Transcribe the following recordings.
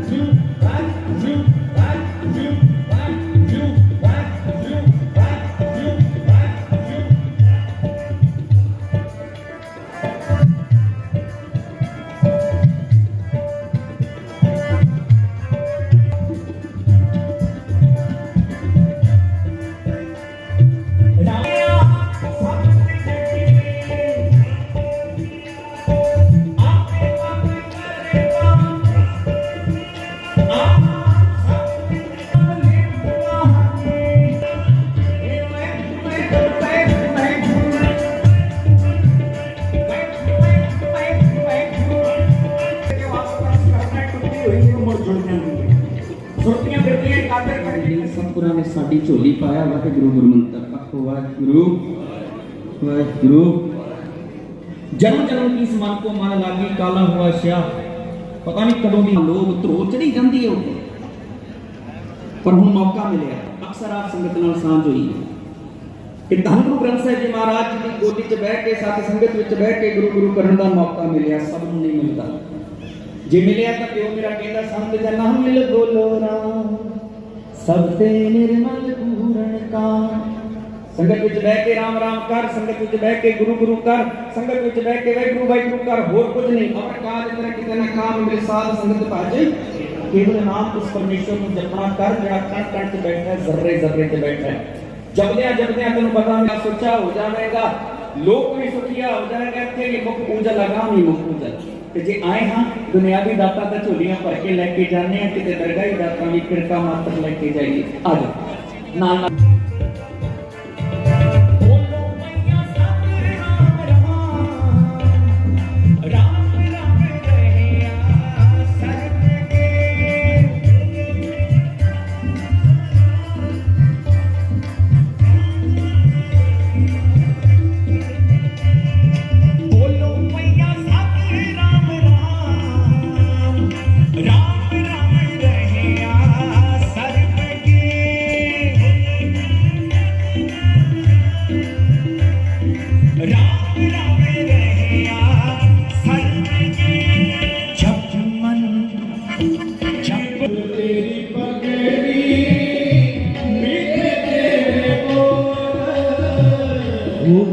Viu? Waheguru Waheguru. ਜਨਮ ਜਨਮ ਕੀ ਮਨ ਕੋ ਮਨ ਲਾਗੀ, ਕਾਲਾ ਹੁਆ ਸ਼ਿਆ। ਪਤਾ ਨਹੀਂ ਕਦੋਂ ਦੀ ਲੋਭ ਧਰੋ ਚੜੀ ਜਾਂਦੀ ਹੈ ਉੱਤੇ ਪਰ ਹੁਣ ਮੌਕਾ ਮਿਲਿਆ। ਅਕਸਰ ਆਪ ਸੰਗਤ ਨਾਲ ਸਾਂਝ ਹੋਈ ਕਿ ਧੰਨ ਗੁਰੂ ਗ੍ਰੰਥ ਸਾਹਿਬ ਜੀ ਮਹਾਰਾਜ ਜੀ ਦੀ ਗੋਦੀ 'ਚ ਬਹਿ ਕੇ, ਸਾਥ ਸੰਗਤ ਵਿੱਚ ਬਹਿ ਕੇ ਗੁਰੂ ਗੁਰੂ ਕਰਨ ਦਾ ਮੌਕਾ ਮਿਲਿਆ, ਸਭ ਨੂੰ ਨਹੀਂ ਮਿਲਦਾ। ਜੇ ਮਿਲਿਆ ਤਾਂ ਪਿਓ ਮੇਰਾ ਕਹਿੰਦਾ, ਸੰਤ ਜਨਾ ਮਿਲ ਬੋਲੋ ਰਾਮ। ਸਭ ਤੇ ਨਿਰਮਲ ਪੂਰਨ ਕਾ ਸੰਗਤ ਵਿੱਚ ਬਹਿ ਕੇ ਰਾਮ ਰਾਮ ਕਰ ਸੰਗਤ ਵਿੱਚ ਬਹਿ ਕੇ ਗੁਰੂ ਗੁਰੂ ਕਰ ਸੰਗਤ ਵਿੱਚ ਬਹਿ ਕੇ ਵਾਹਿਗੁਰੂ ਵਾਹਿਗੁਰੂ ਕਰ ਹੋਰ ਕੁਝ ਨਹੀਂ ਅਪਰ ਕਾਜ ਤੇਰਾ ਕਿਤੇ ਨਾ ਕਾਮ ਮਿਲੇ ਸਾਧ ਸੰਗਤ ਭਾਜੇ ਕੇਵਲ ਨਾਮ ਉਸ ਪਰਮੇਸ਼ਰ ਨੂੰ ਜਪਣਾ ਕਰ ਜਿਹੜਾ ਕਣ ਕਣ ਤੇ ਬੈਠਾ ਹੈ ਜ਼ਰਰੇ ਜ਼ਰਰੇ ਤੇ ਬੈਠਾ ਹੈ ਜਪਦਿਆਂ ਜਪਦਿਆਂ ਤੈਨੂੰ ਪਤਾ ਮੇਰਾ ਸੁੱਚਾ ਹੋ ਜਾਵੇਗਾ ਲੋਕ ਵੀ ਸੁਖੀਆ ਹੋ ਜਾਣਗੇ ਇੱਥੇ ਵੀ ਮੁਖ ਪੂਜਾ ਲਗਾ ਨਹੀਂ ਮੁਖ ਪੂਜਾ ਤੇ ਜੇ ਆਏ ਹਾਂ ਦੁਨਿਆਵੀ ਦਾਤਾ ਤਾਂ ਝੋਲੀਆਂ ਭਰ ਕੇ ਲੈ ਕੇ ਜਾਂਦੇ ਆ ਕਿਤੇ ਦਰਗਾਹੀ ਦਾਤਾ ਵੀ ਕਿਰਕਾ ਮਾਤਰ ਲੈ ਕੇ ਜਾਈਏ ਆ ਜਾ ਨਾਲ ਨਾਲ ਰੂਪ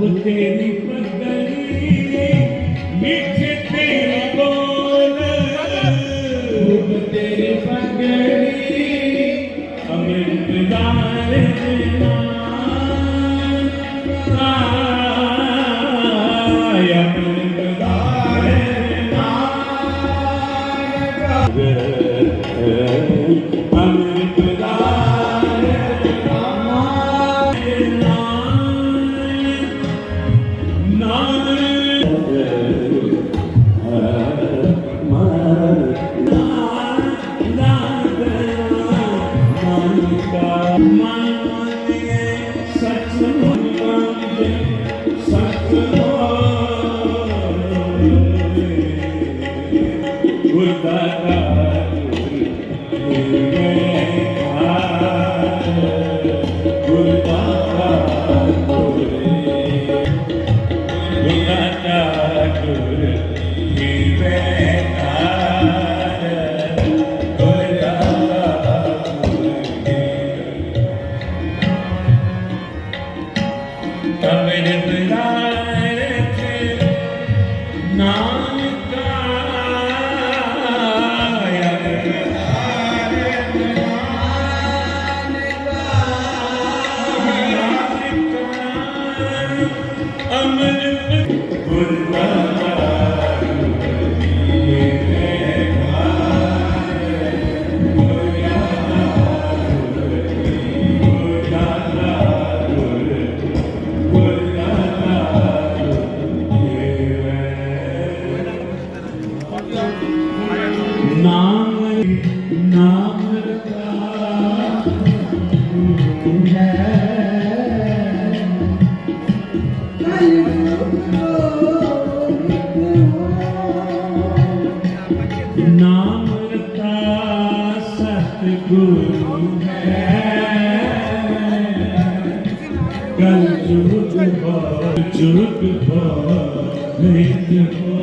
ਚੁਰਕ ਭਾਵੇਂ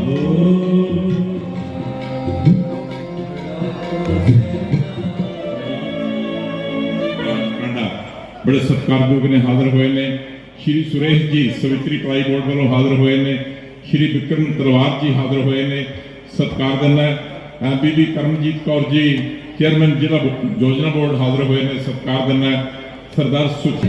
ਹੋ ਬੜੇ ਸਤਿਕਾਰਯੋਗ ਨੇ ਹਾਜ਼ਰ ਹੋਏ ਨੇ। ਸ਼੍ਰੀ ਸੁਰੇਸ਼ ਜੀ ਸਵਿਤਰੀ ਪਲਾਈ ਬੋਰਡ ਵੱਲੋਂ ਹਾਜ਼ਰ ਹੋਏ ਨੇ। ਸ਼੍ਰੀ ਵਿਕਰਮ ਤਲਵਾਰ ਜੀ ਹਾਜ਼ਰ ਹੋਏ ਨੇ। ਸਤਿਕਾਰ ਕਰਨਾ ਬੀਬੀ ਕਰਮਜੀਤ ਕੌਰ ਜੀ, ਚੇਅਰਮੈਨ ਜ਼ਿਲ੍ਹਾ ਯੋਜਨਾ ਬੋਰਡ ਹਾਜ਼ਰ ਹੋਏ ਨੇ। ਸਤਿਕਾਰ ਦਿੰਦਾ ਸਰਦਾਰ ਸੁਚੀ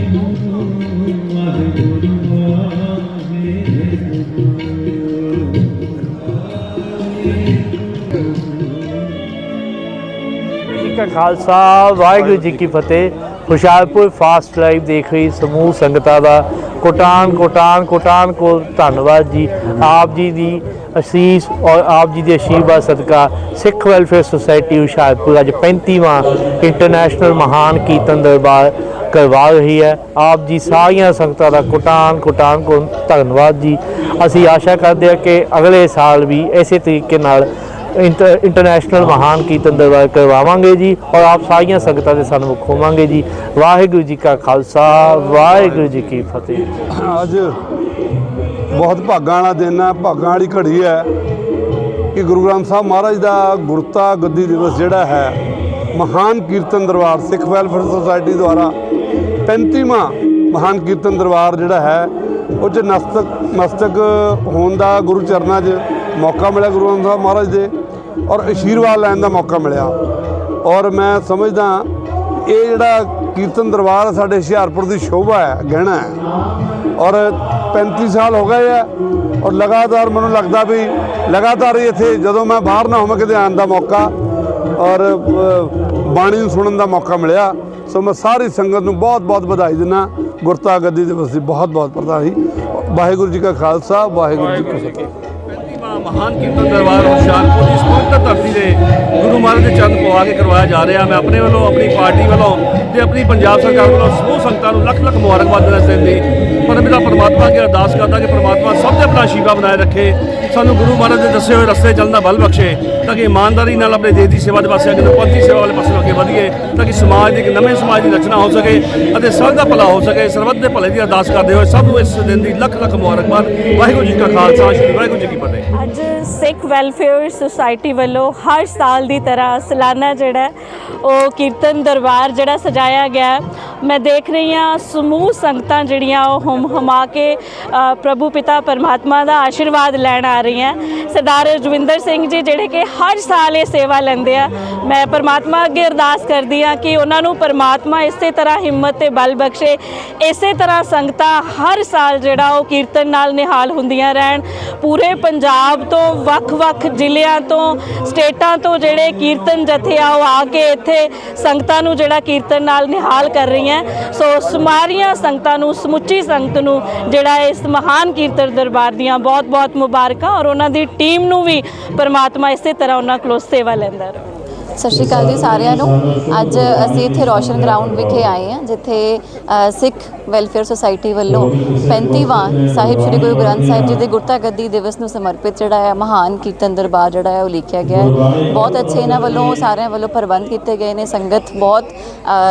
ਖਾਲਸਾ ਵਾਹਿਗੁਰੂ ਜੀ ਕੀ ਫਤਿਹ। ਹੁਸ਼ਿਆਰਪੁਰ ਫਾਸਟ ਲਾਈਵ ਦੇਖ ਰਹੀ ਸਮੂਹ ਸੰਗਤਾਂ ਦਾ। ਕੋਟਾਨ ਕੋਟਾਨ ਕੋਟਾਨ ਕੋ ਧੰਨਵਾਦ ਜੀ। ਆਪ ਜੀ ਦੀ ਅਸੀਸ ਔਰ ਆਪ ਜੀ ਦੇ ਆਸ਼ੀਰਵਾਦ ਸਦਕਾ ਸਿੱਖ ਵੈਲਫੇਅਰ ਸੁਸਾਇਟੀ ਹੁਸ਼ਿਆਰਪੁਰ ਅੱਜ 35ਵਾਂ ਇੰਟਰਨੈਸ਼ਨਲ ਮਹਾਨ ਕੀਰਤਨ ਦਰਬਾਰ ਕਰਵਾ ਰਹੀ ਹੈ। ਆਪ ਜੀ ਸਾਰੀਆਂ ਸੰਗਤਾਂ ਦਾ ਕੋਟਾਨ ਕੋਟਾਨ ਕੋ ਧੰਨਵਾਦ ਜੀ। ਅਸੀਂ ਆਸ਼ਾ ਕਰਦੇ ਹਾਂ ਕਿ ਅਗਲੇ ਸਾਲ ਵੀ ਇਸੇ ਤਰੀਕੇ ਨਾਲ ਇੰਟਰਨੈਸ਼ਨਲ ਮਹਾਨ ਕੀਰਤਨ ਦਰਬਾਰ ਕਰਵਾਵਾਂਗੇ ਜੀ ਔਰ ਆਪ ਸਾਰੀਆਂ ਸੰਗਤਾਂ ਦੇ ਸਨਮੁਖ ਹੋਵਾਂਗੇ ਜੀ। ਵਾਹਿਗੁਰੂ ਜੀ ਕਾ ਖਾਲਸਾ, ਵਾਹਿਗੁਰੂ ਜੀ ਕੀ ਫਤਿਹ। ਅੱਜ ਬਹੁਤ ਭਾਗਾਂ ਵਾਲਾ ਦਿਨ ਹੈ ਭਾਗਾਂ ਵਾਲੀ ਘੜੀ ਹੈ ਕਿ ਗੁਰੂ ਗ੍ਰੰਥ ਸਾਹਿਬ ਮਹਾਰਾਜ ਦਾ ਗੁਰਤਾ ਗੱਦੀ ਦਿਵਸ ਜਿਹੜਾ ਹੈ, ਮਹਾਨ ਕੀਰਤਨ ਦਰਬਾਰ, ਸਿੱਖ ਵੈਲਫੇਅਰ ਸੁਸਾਇਟੀ ਦੁਆਰਾ 35ਵਾਂ ਮਹਾਨ ਕੀਰਤਨ ਦਰਬਾਰ ਜਿਹੜਾ ਹੈ, ਉਹ 'ਚ ਨਸਤਕ ਮਸਤਕ ਹੋਣ ਦਾ ਗੁਰੂ ਚਰਨਾਂ 'ਚ ਮੌਕਾ ਮਿਲਿਆ ਗੁਰੂ ਗ੍ਰੰਥ ਸਾਹਿਬ ਮਹਾਰਾਜ ਦੇ। ਔਰ ਆਸ਼ੀਰਵਾਦ ਲੈਣ ਦਾ ਮੌਕਾ ਮਿਲਿਆ। ਔਰ ਮੈਂ ਸਮਝਦਾ ਇਹ ਜਿਹੜਾ ਕੀਰਤਨ ਦਰਬਾਰ ਸਾਡੇ ਹੁਸ਼ਿਆਰਪੁਰ ਦੀ ਸ਼ੋਭਾ ਹੈ, ਗਹਿਣਾ ਹੈ। ਔਰ 35 ਸਾਲ ਹੋ ਗਏ ਆ, ਔਰ ਲਗਾਤਾਰ ਮੈਨੂੰ ਲੱਗਦਾ ਵੀ, ਲਗਾਤਾਰ ਇੱਥੇ ਜਦੋਂ ਮੈਂ ਬਾਹਰ ਨਾ ਹੋਵਾਂ, ਕਿਤੇ ਆਉਣ ਦਾ ਮੌਕਾ, ਔਰ ਬਾਣੀ ਨੂੰ ਸੁਣਨ ਦਾ ਮੌਕਾ ਮਿਲਿਆ। ਸੋ ਮੈਂ ਸਾਰੀ ਸੰਗਤ ਨੂੰ ਬਹੁਤ ਬਹੁਤ ਵਧਾਈ ਦਿੰਦਾ ਗੁਰਤਾ ਗੱਦੀ ਦਿਵਸ ਦੀ ਬਹੁਤ ਬਹੁਤ ਵਧਾਈ ਵਾਹਿਗੁਰੂ ਜੀ ਕਾ ਖਾਲਸਾ, ਵਾਹਿਗੁਰੂ ਜੀ ਕੀ ਫਤਿਹ। ਮਹਾਨ ਕੀਰਤਨ ਦਰਬਾਰ ਹੁਸ਼ਿਆਰਪੁਰ ਦੀ ਇਸ ਪਵਿੱਤਰ ਧਰਤੀ ਦੇ ਗੁਰੂ ਮਹਾਰਾਜ ਦੇ ਚੰਦ ਪਵਾ ਕੇ ਕਰਵਾਇਆ ਜਾ ਰਿਹਾ। ਮੈਂ ਆਪਣੇ ਵੱਲੋਂ, ਆਪਣੀ ਪਾਰਟੀ ਵੱਲੋਂ ਤੇ ਆਪਣੀ ਪੰਜਾਬ ਸਰਕਾਰ ਵੱਲੋਂ ਸਮੂਹ ਸੰਗਤਾਂ ਨੂੰ ਲੱਖ ਲੱਖ ਮੁਬਾਰਕਬਾਦ ਦੇਣਾ ਚਾਹੁੰਦੀ ਪਰ ਮੇਰਾ ਪਰਮਾਤਮਾ ਅੱਗੇ ਅਰਦਾਸ ਕਰਦਾ ਕਿ ਪਰਮਾਤਮਾ ਸਭ ਦੇ ਆਪਣਾ ਆਸ਼ੀਰਵਾਦ ਬਣਾਏ ਰੱਖੇ। ਸਾਨੂੰ ਗੁਰੂ ਮਹਾਰਾਜ ਦੇ ਦੱਸੇ ਹੋਏ ਰਸਤੇ ਚੱਲਣ ਦਾ ਬਲ ਬਖਸ਼ੇ ਤਾਂ ਕਿ ਇਮਾਨਦਾਰੀ ਨਾਲ ਆਪਣੇ ਦੇਸ਼ ਦੀ ਸੇਵਾ ਦੇ ਪਾਸੇ ਅੱਗੇ ਪੰਥੀ ਸੇਵਾ ਵਾਲੇ ਪਾਸੇ ਅੱਗੇ ਵਧੀਏ, ਤਾਂ ਕਿ ਸਮਾਜ ਦੀ ਇੱਕ ਨਵੇਂ ਸਮਾਜ ਦੀ ਰਚਨਾ ਹੋ ਸਕੇ ਅਤੇ ਸਭ ਦਾ ਭਲਾ ਹੋ ਸਕੇ। ਸਰਬੱਤ ਦੇ ਭਲੇ ਦੀ ਅਰਦਾਸ ਕਰਦੇ ਹੋਏ ਸਭ ਨੂੰ ਇਸ ਦਿਨ ਦੀ ਲੱਖ ਲੱਖ ਮੁਬਾਰਕਬਾਦ। ਵਾਹਿਗੁਰੂ ਜੀ ਕਾ ਖਾਲਸਾ, ਸ੍ਰੀ ਵਾਹਿਗੁਰੂ ਜੀ ਕੀ ਫਤਿਹ। ਅੱਜ ਸਿੱਖ ਵੈਲਫੇਅਰ ਸੁਸਾਇਟੀ ਵੱਲੋਂ ਹਰ ਸਾਲ ਦੀ ਤਰ੍ਹਾਂ ਸਾਲਾਨਾ ਜਿਹੜਾ ਉਹ ਕੀਰਤਨ ਦਰਬਾਰ ਜਿਹੜਾ ਸਜਾਇਆ ਗਿਆ ਮੈਂ ਦੇਖ ਰਹੀ ਹਾਂ ਸਮੂਹ ਸੰਗਤਾਂ ਜਿਹੜੀਆਂ ਉਹ ਹਮ ਹਮਾ ਕੇ ਪ੍ਰਭੂ ਪਿਤਾ ਪਰਮਾਤਮਾ ਦਾ ਆਸ਼ੀਰਵਾਦ ਲੈਣ ਆ ਰਹੀਆਂ। ਸਰਦਾਰ ਰਜਵਿੰਦਰ ਸਿੰਘ ਜੀ ਜਿਹੜੇ ਕਿ ਹਰ ਸਾਲ ਇਹ ਸੇਵਾ ਲੈਂਦੇ ਆ, ਮੈਂ ਪਰਮਾਤਮਾ ਅੱਗੇ ਅਰਦਾਸ ਕਰਦੀ ਆ ਕਿ ਉਹਨਾਂ ਨੂੰ ਪਰਮਾਤਮਾ ਇਸੇ ਤਰ੍ਹਾਂ ਹਿੰਮਤ ਤੇ ਬਲ ਬਖਸ਼ੇ, ਇਸੇ ਤਰ੍ਹਾਂ ਸੰਗਤਾਂ ਹਰ ਸਾਲ ਜਿਹੜਾ ਉਹ ਕੀਰਤਨ ਨਾਲ ਨਿਹਾਲ ਹੁੰਦੀਆਂ ਰਹਿਣ। ਪੂਰੇ ਪੰਜਾਬ ਤੋਂ, ਵੱਖ-ਵੱਖ ਜ਼ਿਲ੍ਹਿਆਂ ਤੋਂ, ਸਟੇਟਾਂ ਤੋਂ ਜਿਹੜੇ ਕੀਰਤਨ ਜਥੇ ਆ, ਉਹ ਆ ਕੇ ਇੱਥੇ ਸੰਗਤਾਂ ਨੂੰ ਜਿਹੜਾ ਕੀਰਤਨ ਨਾਲ ਨਿਹਾਲ ਕਰ ਰਹੀਆਂ ਸੋ ਸਮਾਰੀਆਂ ਸੰਗਤਾਂ ਨੂੰ, ਸਮੁੱਚੀ ਸੰਗਤ ਨੂੰ ਜਿਹੜਾ ਇਸ ਮਹਾਨ ਕੀਰਤਨ ਦਰਬਾਰ ਦੀਆਂ ਬਹੁਤ-ਬਹੁਤ ਮੁਬਾਰਕਾਂ ਔਰ ਉਹਨਾਂ ਦੀ ਟੀਮ ਨੂੰ ਵੀ ਪਰਮਾਤਮਾ ਇਸੇ ਤਰ੍ਹਾਂ ਉਹਨਾਂ ਕੋਲੋਂ ਸੇਵਾ ਲੈਂਦਾ ਰਹੇ। ਸਤਿ ਸ਼੍ਰੀ ਅਕਾਲ ਜੀ ਸਾਰਿਆਂ ਨੂੰ। ਅੱਜ ਅਸੀਂ ਇੱਥੇ ਰੋਸ਼ਨ ਗਰਾਊਂਡ ਵਿਖੇ ਆਏ ਹਾਂ, ਜਿੱਥੇ ਸਿੱਖ ਵੈਲਫੇਅਰ ਸੁਸਾਇਟੀ ਵੱਲੋਂ 35ਵਾਂ ਸਾਹਿਬ ਸ੍ਰੀ ਗੁਰੂ ਗ੍ਰੰਥ ਸਾਹਿਬ ਜੀ ਦੇ ਗੁਰਤਾ ਗੱਦੀ ਦਿਵਸ ਨੂੰ ਸਮਰਪਿਤ ਜਿਹੜਾ ਹੈ ਮਹਾਨ ਕੀਰਤਨ ਦਰਬਾਰ ਜਿਹੜਾ ਹੈ ਉਹ ਲਿਖਿਆ ਗਿਆ ਹੈ। ਬਹੁਤ ਅੱਛੇ ਇਹਨਾਂ ਵੱਲੋਂ, ਸਾਰਿਆਂ ਵੱਲੋਂ ਪ੍ਰਬੰਧ ਕੀਤੇ ਗਏ ਨੇ, ਸੰਗਤ ਬਹੁਤ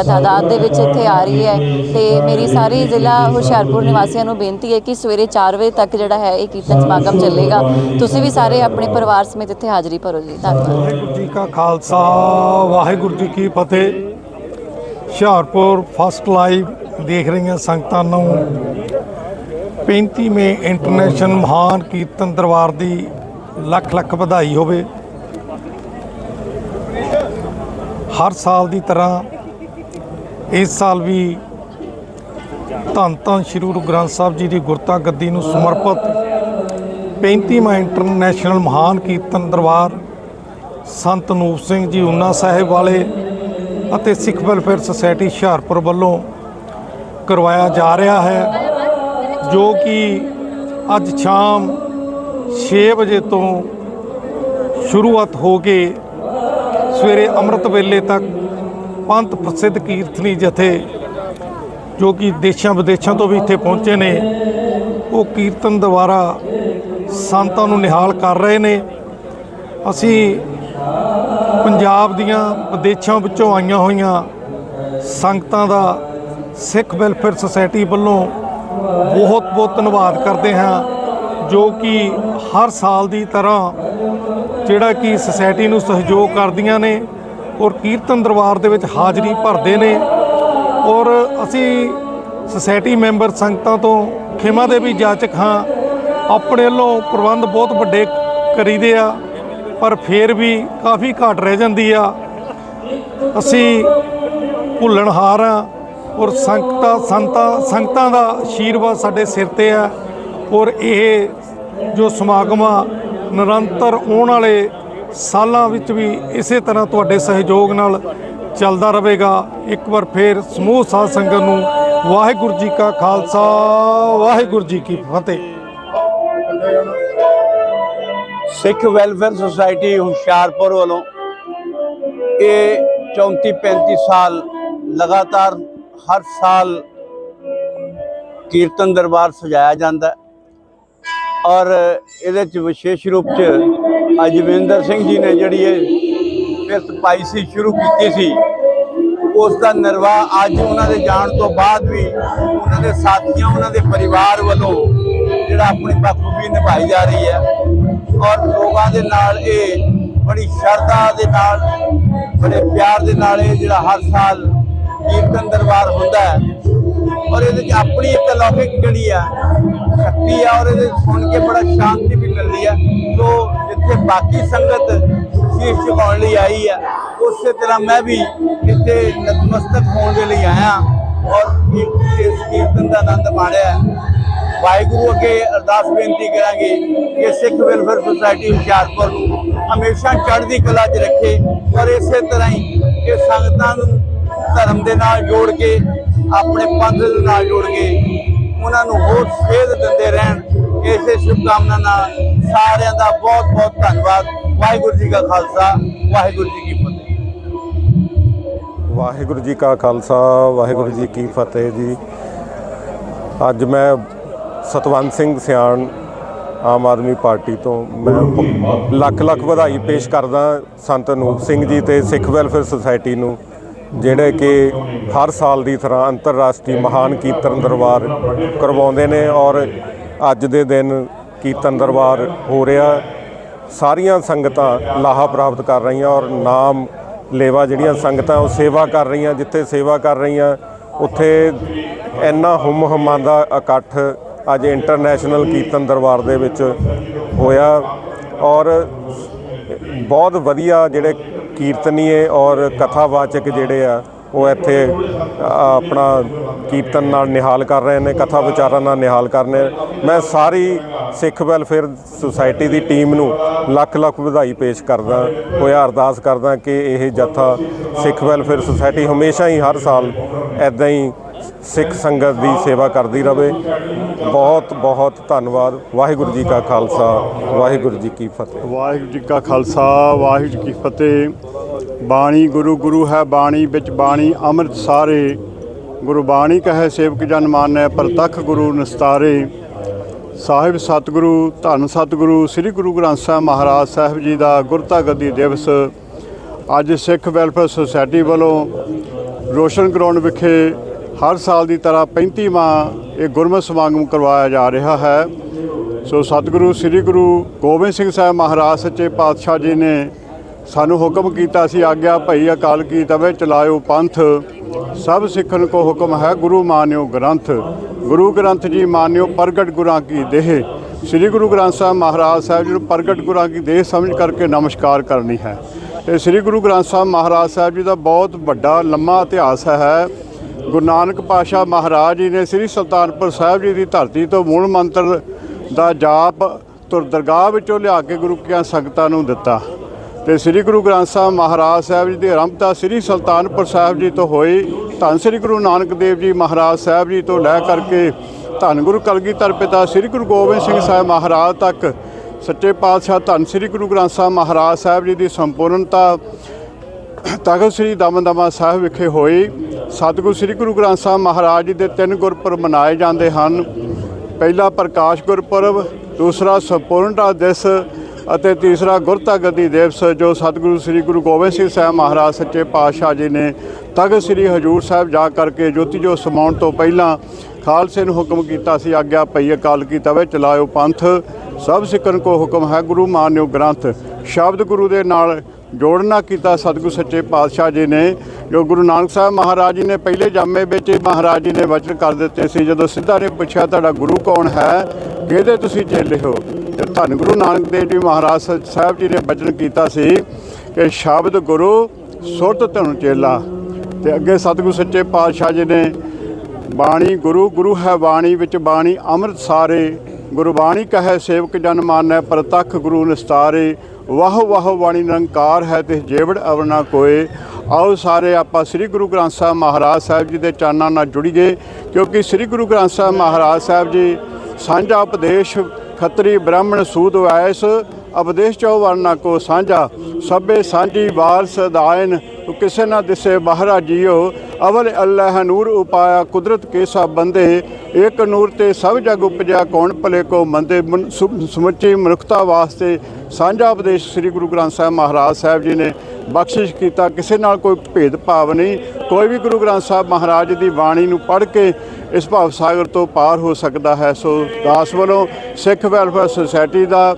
ਤਾਦਾਦ ਦੇ ਵਿੱਚ ਇੱਥੇ ਆ ਰਹੀ ਹੈ। ਤੇ ਮੇਰੀ ਸਾਰੀ ਜ਼ਿਲ੍ਹਾ ਹੁਸ਼ਿਆਰਪੁਰ ਨਿਵਾਸੀਆਂ ਨੂੰ ਬੇਨਤੀ ਹੈ ਕਿ ਸਵੇਰੇ 4 ਵਜੇ ਤੱਕ ਜਿਹੜਾ ਹੈ ਇਹ ਕੀਰਤਨ ਸਮਾਗਮ ਚੱਲੇਗਾ। ਤੁਸੀਂ ਵੀ ਸਾਰੇ ਆਪਣੇ ਪਰਿਵਾਰ ਸਮੇਤ ਇੱਥੇ ਹਾਜ਼ਰੀ ਭਰੋ ਜੀ। ਧੰਨਵਾਦ। ਵਾਹਿਗੁਰੂ ਜੀ ਕਾ ਖਾਲਸਾ ਵਾਹਿਗੁਰੂ ਜੀ ਕੀ ਫਤਿਹ। ਹੁਸ਼ਿਆਰਪੁਰ ਫਸਟ ਲਾਈਵ ਦੇਖ ਰਹੀਆਂ ਸੰਗਤਾਂ ਨੂੰ। 35ਵੇਂ ਇੰਟਰਨੈਸ਼ਨਲ ਮਹਾਨ ਕੀਰਤਨ ਦਰਬਾਰ ਦੀ ਲੱਖ ਲੱਖ ਵਧਾਈ ਹੋਵੇ। ਹਰ ਸਾਲ ਦੀ ਤਰ੍ਹਾਂ ਇਸ ਸਾਲ ਵੀ ਧੰਨ ਧੰਨ ਸ੍ਰੀ ਗੁਰੂ ਗ੍ਰੰਥ ਸਾਹਿਬ ਜੀ ਦੀ ਗੁਰਤਾ ਗੱਦੀ ਨੂੰ ਸਮਰਪਿਤ 35ਵਾਂ ਇੰਟਰਨੈਸ਼ਨਲ ਮਹਾਨ ਕੀਰਤਨ ਦਰਬਾਰ ਸੰਤ ਨੂਪ ਸਿੰਘ ਜੀ ਉਨਾ ਸਾਹਿਬ ਵਾਲੇ ਅਤੇ ਸਿੱਖ ਵੈਲਫੇਅਰ ਸੁਸਾਇਟੀ ਹੁਸ਼ਿਆਰਪੁਰ ਵੱਲੋਂ ਕਰਵਾਇਆ ਜਾ ਰਿਹਾ ਹੈ, ਜੋ ਕਿ ਅੱਜ ਸ਼ਾਮ 6 ਵਜੇ ਤੋਂ ਸ਼ੁਰੂਆਤ ਹੋ ਕੇ ਸਵੇਰੇ ਅੰਮ੍ਰਿਤ ਵੇਲੇ ਤੱਕ ਪੰਥ ਪ੍ਰਸਿੱਧ ਕੀਰਤਨੀ ਜਥੇ, ਜੋ ਕਿ ਦੇਸ਼ਾਂ ਵਿਦੇਸ਼ਾਂ ਤੋਂ ਵੀ ਇੱਥੇ ਪਹੁੰਚੇ ਨੇ, ਉਹ ਕੀਰਤਨ ਦੁਆਰਾ ਸੰਤਾਂ ਨੂੰ ਨਿਹਾਲ ਕਰ ਰਹੇ ਨੇ। ਅਸੀਂ ਪੰਜਾਬ ਦੀਆਂ ਵਿਦੇਸ਼ਾਂ ਵਿੱਚੋਂ ਆਈਆਂ ਹੋਈਆਂ ਸੰਗਤਾਂ ਦਾ ਸਿੱਖ ਵੈਲਫੇਅਰ ਸੁਸਾਇਟੀ ਵੱਲੋਂ ਬਹੁਤ ਬਹੁਤ ਧੰਨਵਾਦ ਕਰਦੇ ਹਾਂ, ਜੋ ਕਿ ਹਰ ਸਾਲ ਦੀ ਤਰ੍ਹਾਂ ਜਿਹੜਾ ਕਿ ਸੁਸਾਇਟੀ ਨੂੰ ਸਹਿਯੋਗ ਕਰਦੀਆਂ ਨੇ ਔਰ ਕੀਰਤਨ ਦਰਬਾਰ ਦੇ ਵਿੱਚ ਹਾਜ਼ਰੀ ਭਰਦੇ ਨੇ ਔਰ ਅਸੀਂ ਸੁਸਾਇਟੀ ਮੈਂਬਰ ਸੰਗਤਾਂ ਤੋਂ ਖਿਮਾ ਦੇ ਵੀ ਜਾਚਕ ਹਾਂ, ਆਪਣੇ ਵੱਲੋਂ ਪ੍ਰਬੰਧ ਬਹੁਤ ਵੱਡੇ ਕਰੀਦੇ ਆ। ਪਰ ਫੇਰ ਵੀ ਕਾਫੀ ਘਾਟ ਰਹਿ ਜਾਂਦੀ ਆ। ਅਸੀਂ ਭੁੱਲਣਹਾਰ ਆ ਔਰ ਸੰਗਤਾਂ, ਸੰਤਾਂ, ਸੰਗਤਾਂ ਦਾ ਆਸ਼ੀਰਵਾਦ ਸਾਡੇ ਸਿਰ ਤੇ ਆ ਔਰ ਇਹ ਜੋ ਸਮਾਗਮ ਆ, ਨਿਰੰਤਰ ਆਉਣ ਵਾਲੇ ਸਾਲਾਂ ਵਿੱਚ ਵੀ ਇਸੇ ਤਰ੍ਹਾਂ ਤੁਹਾਡੇ ਸਹਿਯੋਗ ਨਾਲ ਚੱਲਦਾ ਰਹੇਗਾ। ਇੱਕ ਵਾਰ ਫੇਰ ਸਮੂਹ ਸਾਧ ਸੰਗਤ ਨੂੰ ਵਾਹਿਗੁਰੂ ਜੀ ਕਾ ਖਾਲਸਾ, ਵਾਹਿਗੁਰੂ ਜੀ ਕੀ ਫਤਿਹ। ਸਿੱਖ ਵੈਲਫੇਅਰ ਸੁਸਾਇਟੀ ਹੁਸ਼ਿਆਰਪੁਰ ਵੱਲੋਂ ਇਹ 34 35 ਸਾਲ ਲਗਾਤਾਰ ਹਰ ਸਾਲ ਕੀਰਤਨ ਦਰਬਾਰ ਸਜਾਇਆ ਜਾਂਦਾ ਔਰ ਇਹਦੇ ਚ ਵਿਸ਼ੇਸ਼ ਰੂਪ ਚ ਅਜਵਿੰਦਰ ਸਿੰਘ ਜੀ ਨੇ ਜਿਹੜੀ ਇਹ ਕਿਰਤ ਪਾਈ ਸੀ, ਸ਼ੁਰੂ ਕੀਤੀ ਸੀ, ਉਸ ਦਾ ਨਿਰਵਾਹ ਅੱਜ ਉਹਨਾਂ ਦੇ ਜਾਣ ਤੋਂ ਬਾਅਦ ਵੀ ਉਹਨਾਂ ਦੇ ਸਾਥੀਆਂ, ਉਹਨਾਂ ਦੇ ਪਰਿਵਾਰ ਵੱਲੋਂ ਜਿਹੜਾ ਆਪਣੀ ਬਖੂਬੀ ਨਿਭਾਈ ਜਾ ਰਹੀ ਹੈ। ਔਰ ਲੋਕਾਂ ਦੇ ਨਾਲ ਇਹ ਬੜੀ ਸ਼ਰਧਾ ਦੇ ਨਾਲ, ਬੜੇ ਪਿਆਰ ਦੇ ਨਾਲ ਇਹ ਜਿਹੜਾ ਹਰ ਸਾਲ ਕੀਰਤਨ ਦਰਬਾਰ ਹੁੰਦਾ ਹੈ। ਔਰ ਇਹਦੇ ਵਿੱਚ ਆਪਣੀ ਇੱਕ ਅਲੌਕਿਕ ਜਿਹੜੀ ਆ, ਸ਼ਕਤੀ ਆ ਔਰ ਇਹਦੇ ਸੁਣ ਕੇ ਬੜਾ ਸ਼ਾਂਤੀ ਵੀ ਮਿਲਦੀ ਆ ਸੋ ਜਿੱਥੇ ਬਾਕੀ ਸੰਗਤ ਸ਼ੀਸ਼ ਝੁਕਾਉਣ ਲਈ ਆਈ ਆ ਉਸੇ ਤਰ੍ਹਾਂ ਮੈਂ ਵੀ ਇੱਥੇ ਨਤਮਸਤਕ ਹੋਣ ਦੇ ਲਈ ਆਇਆ ਔਰ ਇਸ ਕੀਰਤਨ ਦਾ ਆਨੰਦ ਮਾਣਿਆ ਵਾਹਿਗੁਰੂ ਅੱਗੇ ਅਰਦਾਸ ਬੇਨਤੀ ਕਰਾਂਗੇ ਕਿ ਸਿੱਖ ਵੈਲਫੇਅਰ ਸੁਸਾਇਟੀ ਹੁਸ਼ਿਆਰਪੁਰ ਨੂੰ ਹਮੇਸ਼ਾ ਚੜ੍ਹਦੀ ਕਲਾ 'ਚ ਰੱਖੇ ਔਰ ਇਸੇ ਤਰ੍ਹਾਂ ਹੀ ਇਹ ਸੰਗਤਾਂ ਨੂੰ ਧਰਮ ਦੇ ਨਾਲ ਜੋੜ ਕੇ, ਆਪਣੇ ਪੰਥ ਦੇ ਨਾਲ ਜੋੜ ਕੇ ਉਹਨਾਂ ਨੂੰ ਹੋਰ ਸੇਧ ਦਿੰਦੇ ਰਹਿਣ। ਇਸੇ ਸ਼ੁਭਕਾਮਨਾ ਨਾਲ ਸਾਰਿਆਂ ਦਾ ਬਹੁਤ ਬਹੁਤ ਧੰਨਵਾਦ। ਵਾਹਿਗੁਰੂ ਜੀ ਕਾ ਖਾਲਸਾ, ਵਾਹਿਗੁਰੂ ਜੀ ਕੀ ਫਤਿਹ। ਵਾਹਿਗੁਰੂ ਜੀ ਕਾ ਖਾਲਸਾ, ਵਾਹਿਗੁਰੂ ਜੀ ਕੀ ਫਤਿਹ ਜੀ। ਅੱਜ ਮੈਂ ਸਤਵੰਤ ਸਿੰਘ ਸਿਆਣ ਆਮ ਆਦਮੀ ਪਾਰਟੀ ਤੋਂ ਮੈਂ ਲੱਖ ਲੱਖ ਵਧਾਈ ਪੇਸ਼ ਕਰਦਾ ਸੰਤ ਅਨੂਪ ਸਿੰਘ ਜੀ ਤੇ ਸਿੱਖ ਵੈਲਫੇਅਰ ਸੁਸਾਇਟੀ ਨੂੰ ਜਿਹੜੇ ਕਿ ਹਰ ਸਾਲ ਦੀ ਤਰ੍ਹਾਂ ਅੰਤਰਰਾਸ਼ਟਰੀ ਮਹਾਨ ਕੀਰਤਨ ਦਰਬਾਰ ਕਰਵਾਉਂਦੇ ਨੇ ਔਰ ਅੱਜ ਦੇ ਦਿਨ ਕੀਰਤਨ ਦਰਬਾਰ ਹੋ ਰਿਹਾ। ਸਾਰੀਆਂ ਸੰਗਤਾਂ ਲਾਹਾ ਪ੍ਰਾਪਤ ਕਰ ਰਹੀਆਂ ਔਰ ਨਾਮ ਲੇਵਾ ਜਿਹੜੀਆਂ ਸੰਗਤਾਂ ਉਹ ਸੇਵਾ ਕਰ ਰਹੀਆਂ ਜਿੱਥੇ ਸੇਵਾ ਕਰ ਰਹੀਆਂ ਉੱਥੇ ਇੰਨਾ ਹੁਮ ਹਮਾਂ ਦਾ ਇਕੱਠ ਅੱਜ ਇੰਟਰਨੈਸ਼ਨਲ ਕੀਰਤਨ ਦਰਬਾਰ ਦੇ ਵਿੱਚ ਹੋਇਆ ਔਰ ਬਹੁਤ ਵਧੀਆ ਜਿਹੜੇ ਕੀਰਤਨੀਏ ਔਰ ਕਥਾਵਾਚਕ ਜਿਹੜੇ ਆ, ਉਹ ਇੱਥੇ ਆਪਣਾ ਕੀਰਤਨ ਨਾਲ ਨਿਹਾਲ ਕਰ ਰਹੇ ਨੇ, ਕਥਾ ਵਿਚਾਰਾਂ ਨਾਲ ਨਿਹਾਲ ਕਰ ਰਹੇ ਮੈਂ ਸਾਰੀ ਸਿੱਖ ਵੈਲਫੇਅਰ ਸੁਸਾਇਟੀ ਦੀ ਟੀਮ ਨੂੰ ਲੱਖ ਲੱਖ ਵਧਾਈ ਪੇਸ਼ ਕਰਦਾ ਹੋਇਆ ਅਰਦਾਸ ਕਰਦਾ ਕਿ ਇਹ ਜਥਾ ਸਿੱਖ ਵੈਲਫੇਅਰ ਸੁਸਾਇਟੀ ਹਮੇਸ਼ਾ ਹੀ ਹਰ ਸਾਲ ਐਦਾਂ ਹੀ ਸਿੱਖ ਸੰਗਤ ਦੀ ਸੇਵਾ ਕਰਦੀ ਰਵੇ। ਬਹੁਤ ਬਹੁਤ ਧੰਨਵਾਦ। ਵਾਹਿਗੁਰੂ ਜੀ ਕਾ ਖਾਲਸਾ, ਵਾਹਿਗੁਰੂ ਜੀ ਕੀ ਫਤਿਹ। ਵਾਹਿਗੁਰੂ ਜੀ ਕਾ ਖਾਲਸਾ, ਵਾਹਿਗੁਰੂ ਜੀ ਕੀ ਫਤਿਹ। ਬਾਣੀ ਗੁਰੂ ਗੁਰੂ ਹੈ ਬਾਣੀ, ਵਿੱਚ ਬਾਣੀ ਅੰਮ੍ਰਿਤ ਸਾਰੇ। ਗੁਰੂ ਬਾਣੀ ਕਹੈ ਸੇਵਕ ਜਨ ਮਾਨੈ, ਪ੍ਰਤੱਖ ਗੁਰੂ ਨਿਸਤਾਰੇ। ਸਾਹਿਬ ਸਤਿਗੁਰੂ, ਧੰਨ ਸਤਿਗੁਰੂ, ਸ੍ਰੀ ਗੁਰੂ ਗ੍ਰੰਥ ਸਾਹਿਬ ਮਹਾਰਾਜ ਸਾਹਿਬ ਜੀ ਦਾ ਗੁਰਤਾ ਗੱਦੀ ਦਿਵਸ। ਅੱਜ ਸਿੱਖ ਵੈਲਫੇਅਰ ਸੁਸਾਇਟੀ ਵੱਲੋਂ ਰੋਸ਼ਨ ਗਰਾਊਂਡ ਵਿਖੇ ਹਰ ਸਾਲ ਦੀ ਤਰ੍ਹਾਂ 35ਵਾਂ ਇਹ ਗੁਰਮਤਿ ਸਮਾਗਮ ਕਰਵਾਇਆ ਜਾ ਰਿਹਾ ਹੈ। ਸੋ ਸਤਿਗੁਰੂ, ਸ੍ਰੀ ਗੁਰੂ ਗੋਬਿੰਦ ਸਿੰਘ ਸਾਹਿਬ ਮਹਾਰਾਜ, ਸੱਚੇ ਪਾਤਸ਼ਾਹ ਜੀ ਨੇ ਸਾਨੂੰ ਹੁਕਮ ਕੀਤਾ ਸੀ, ਆਗਿਆ ਭਈ ਅਕਾਲ ਕੀ ਤਵੇ ਚਲਾਇਓ ਪੰਥ। ਸਭ ਸਿੱਖਣ ਕੋ ਹੁਕਮ ਹੈ ਗੁਰੂ ਮਾਨਿਓ ਗ੍ਰੰਥ। ਗੁਰੂ ਗ੍ਰੰਥ ਜੀ ਮਾਨਿਓ ਪ੍ਰਗਟ ਗੁਰਾਂ ਕੀ ਦੇਹ। ਸ੍ਰੀ ਗੁਰੂ ਗ੍ਰੰਥ ਸਾਹਿਬ ਮਹਾਰਾਜ ਸਾਹਿਬ ਜੀ ਨੂੰ ਪ੍ਰਗਟ ਗੁਰਾਂ ਕੀ ਦੇਹ ਸਮਝ ਕਰਕੇ ਨਮਸਕਾਰ ਕਰਨੀ ਹੈ। ਇਹ ਸ੍ਰੀ ਗੁਰੂ ਗ੍ਰੰਥ ਸਾਹਿਬ ਮਹਾਰਾਜ ਸਾਹਿਬ ਜੀ ਦਾ ਬਹੁਤ ਵੱਡਾ, ਲੰਮਾ ਇਤਿਹਾਸ ਹੈ। ਗੁਰੂ ਨਾਨਕ ਪਾਸ਼ਾ ਮਹਾਰਾਜ ਜੀ ਨੇ ਸ੍ਰੀ ਸੁਲਤਾਨਪੁਰ ਸਾਹਿਬ ਜੀ ਦੀ ਧਰਤੀ ਤੋਂ ਮੂਲ ਮੰਤਰ ਦਾ ਜਾਪ ਤੁਰ ਦਰਗਾਹ ਵਿੱਚੋਂ ਲਿਆ ਕੇ ਗੁਰੂ ਕੀਆਂ ਸੰਗਤਾਂ ਨੂੰ ਦਿੱਤਾ। ਤੇ ਸ੍ਰੀ ਗੁਰੂ ਗ੍ਰੰਥ ਸਾਹਿਬ ਮਹਾਰਾਜ ਸਾਹਿਬ ਜੀ ਦੀ ਆਰੰਭਤਾ ਸ੍ਰੀ ਸੁਲਤਾਨਪੁਰ ਸਾਹਿਬ ਜੀ ਤੋਂ ਹੋਈ। ਧੰਨ ਸ੍ਰੀ ਗੁਰੂ ਨਾਨਕ ਦੇਵ ਜੀ ਮਹਾਰਾਜ ਸਾਹਿਬ ਜੀ ਤੋਂ ਲੈ ਕਰਕੇ ਧੰਨ ਗੁਰੂ ਕਲਗੀਧਰ ਪਿਤਾ ਸ੍ਰੀ ਗੁਰੂ ਗੋਬਿੰਦ ਸਿੰਘ ਸਾਹਿਬ ਮਹਾਰਾਜ ਤੱਕ ਸੱਚੇ ਪਾਤਸ਼ਾਹ ਧੰਨ ਸ੍ਰੀ ਗੁਰੂ ਗ੍ਰੰਥ ਸਾਹਿਬ ਮਹਾਰਾਜ ਸਾਹਿਬ ਜੀ ਦੀ ਸੰਪੂਰਨਤਾ ਤਖਤ ਸ੍ਰੀ ਦਮਦਮਾ ਸਾਹਿਬ ਵਿਖੇ ਹੋਈ। ਸਤਿਗੁਰੂ ਸ੍ਰੀ ਗੁਰੂ ਗ੍ਰੰਥ ਸਾਹਿਬ ਮਹਾਰਾਜ ਜੀ ਦੇ ਤਿੰਨ ਗੁਰਪੁਰਬ ਮਨਾਏ ਜਾਂਦੇ ਹਨ। ਪਹਿਲਾ ਪ੍ਰਕਾਸ਼ ਗੁਰਪੁਰਬ, ਦੂਸਰਾ ਸੰਪੂਰਨਤਾ ਦਿਵਸ ਅਤੇ ਤੀਸਰਾ ਗੁਰਤਾ ਗੱਦੀ ਦਿਵਸ, ਜੋ ਸਤਿਗੁਰੂ ਸ੍ਰੀ ਗੁਰੂ ਗੋਬਿੰਦ ਸਿੰਘ ਸਾਹਿਬ ਮਹਾਰਾਜ ਸੱਚੇ ਪਾਤਸ਼ਾਹ ਜੀ ਨੇ ਤਖਤ ਸ੍ਰੀ ਹਜੂਰ ਸਾਹਿਬ ਜਾ ਕਰਕੇ ਜੋਤੀ ਜੋ ਸਮਾਉਣ ਤੋਂ ਪਹਿਲਾਂ ਖਾਲਸੇ ਨੂੰ ਹੁਕਮ ਕੀਤਾ ਸੀ, ਆਗਿਆ ਪਈ ਅਕਾਲ ਕੀ ਤਵੇ ਚਲਾਇਓ ਪੰਥ। ਸਭ ਸਿੱਖਣ ਕੋ ਹੁਕਮ ਹੈ ਗੁਰੂ ਮਾਨਿਓ ਗ੍ਰੰਥ। ਸ਼ਬਦ ਗੁਰੂ ਦੇ ਨਾਲ ਜੋੜਨਾ ਕੀਤਾ ਸਤਿਗੁਰ ਸੱਚੇ ਪਾਤਸ਼ਾਹ ਜੀ ਨੇ, ਜੋ ਗੁਰੂ ਨਾਨਕ ਸਾਹਿਬ ਮਹਾਰਾਜ ਜੀ ਨੇ ਪਹਿਲੇ ਜਾਮੇ ਵਿੱਚ ਮਹਾਰਾਜ ਜੀ ਨੇ ਵਚਨ ਕਰ ਦਿੱਤੇ ਸੀ, ਜਦੋਂ ਸਿੱਧਾ ਨੇ ਪੁੱਛਿਆ, ਤੁਹਾਡਾ ਗੁਰੂ ਕੌਣ ਹੈ? ਕਿਹਦੇ ਤੁਸੀਂ ਚੇਲੇ ਹੋ? ਤੇ ਧੰਨ ਗੁਰੂ ਨਾਨਕ ਦੇਵ ਜੀ ਮਹਾਰਾਜ ਸ- ਸਾਹਿਬ ਜੀ ਨੇ ਵਚਨ ਕੀਤਾ ਸੀ ਕਿ ਸ਼ਬਦ ਗੁਰੂ ਸੁਰਤ ਧਨ ਚੇਲਾ। ਤੇ ਅੱਗੇ ਸਤਿਗੁਰ ਸੱਚੇ ਪਾਤਸ਼ਾਹ ਜੀ ਨੇ, ਬਾਣੀ ਗੁਰੂ ਗੁਰੂ ਹੈ ਬਾਣੀ ਵਿੱਚ ਬਾਣੀ ਅੰਮ੍ਰਿਤ ਸਾਰੇ ਗੁਰਬਾਣੀ ਕਹੈ ਸੇਵਕ ਜਨ ਮਾਨੈ, ਪ੍ਰਤੱਖ ਗੁਰੂ ਨਿਸਤਾਰੇ ਵਾਹ ਵਾਹ ਵਾਣੀ ਨਿਰੰਕਾਰ ਹੈ ਤੇ ਜੇਵੜ ਅਵਰਨਾ ਕੋਏ। ਆਓ ਸਾਰੇ ਆਪਾਂ ਸ੍ਰੀ ਗੁਰੂ ਗ੍ਰੰਥ ਸਾਹਿਬ ਮਹਾਰਾਜ ਸਾਹਿਬ ਜੀ ਦੇ ਚਾਨਾਂ ਨਾਲ ਜੁੜੀਏ ਕਿਉਂਕਿ ਸ੍ਰੀ ਗੁਰੂ ਗ੍ਰੰਥ ਸਾਹਿਬ ਮਹਾਰਾਜ ਸਾਹਿਬ ਜੀ ਸਾਂਝਾ ਉਪਦੇਸ਼ ਖੱਤਰੀ ਬ੍ਰਾਹਮਣ ਸੂਦ ਵੈਸ, ਉਪਦੇਸ਼ ਚੋ ਵਰਨਾ ਕੋ ਸਾਂਝਾ। ਸਭੇ ਸਾਂਝੀ ਵਾਰਸ ਸਦਾਇਨ ਕਿਸੇ ਨਾ ਦਿਸੇ ਬਾਹਰਾ ਜੀਓ। ਅਵਲ ਅੱਲਾਹ ਨੂਰ ਉਪਾਇਆ ਕੁਦਰਤ ਕੇ ਸਭ ਬੰਦੇ। ਇੱਕ ਨੂਰ ਤੇ ਸਭ ਜਗ ਉਪਜਿਆ, ਕੌਣ ਭਲੇ ਕੋ ਮੰਦੇ? ਸਮੁੱਚੀ ਮਨੁੱਖਤਾ ਵਾਸਤੇ ਸਾਂਝਾ ਉਪਦੇਸ਼ ਸ੍ਰੀ ਗੁਰੂ ਗ੍ਰੰਥ ਸਾਹਿਬ ਮਹਾਰਾਜ ਸਾਹਿਬ ਜੀ ਨੇ ਬਖਸ਼ਿਸ਼ ਕੀਤਾ। ਕਿਸੇ ਨਾਲ ਕੋਈ ਭੇਦ ਭਾਵ ਨਹੀਂ। ਕੋਈ ਵੀ ਗੁਰੂ ਗ੍ਰੰਥ ਸਾਹਿਬ ਮਹਾਰਾਜ ਦੀ ਬਾਣੀ ਨੂੰ ਪੜ੍ਹ ਕੇ ਇਸ ਭਾਵ ਸਾਗਰ ਤੋਂ ਪਾਰ ਹੋ ਸਕਦਾ ਹੈ। ਸੋ ਦਾਸ ਵੱਲੋਂ ਸਿੱਖ ਵੈਲਫੇਅਰ ਸੁਸਾਇਟੀ ਦਾ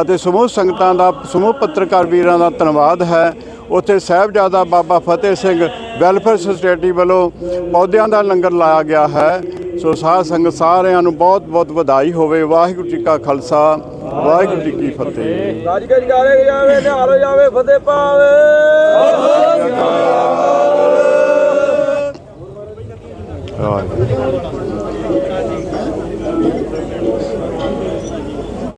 ਅਤੇ ਸਮੂਹ ਸੰਗਤਾਂ ਦਾ, ਸਮੂਹ ਪੱਤਰਕਾਰ ਵੀਰਾਂ ਦਾ ਧੰਨਵਾਦ ਹੈ। ਉੱਥੇ ਸਹਿਬਜ਼ਾਦਾ ਬਾਬਾ ਫਤਿਹ ਸਿੰਘ ਵੈਲਫੇਅਰ ਸੁਸਾਇਟੀ ਵੱਲੋਂ ਪੌਦਿਆਂ ਦਾ ਲੰਗਰ ਲਾਇਆ ਗਿਆ ਹੈ। ਸੋ ਸਾਧ ਸੰਗ ਸਾਰਿਆਂ ਨੂੰ ਬਹੁਤ ਬਹੁਤ ਵਧਾਈ ਹੋਵੇ। ਵਾਹਿਗੁਰੂ ਜੀ ਕਾ ਖਾਲਸਾ ਵਾਹਿਗੁਰੂ ਜੀ ਕੀ ਫਤਿਹ।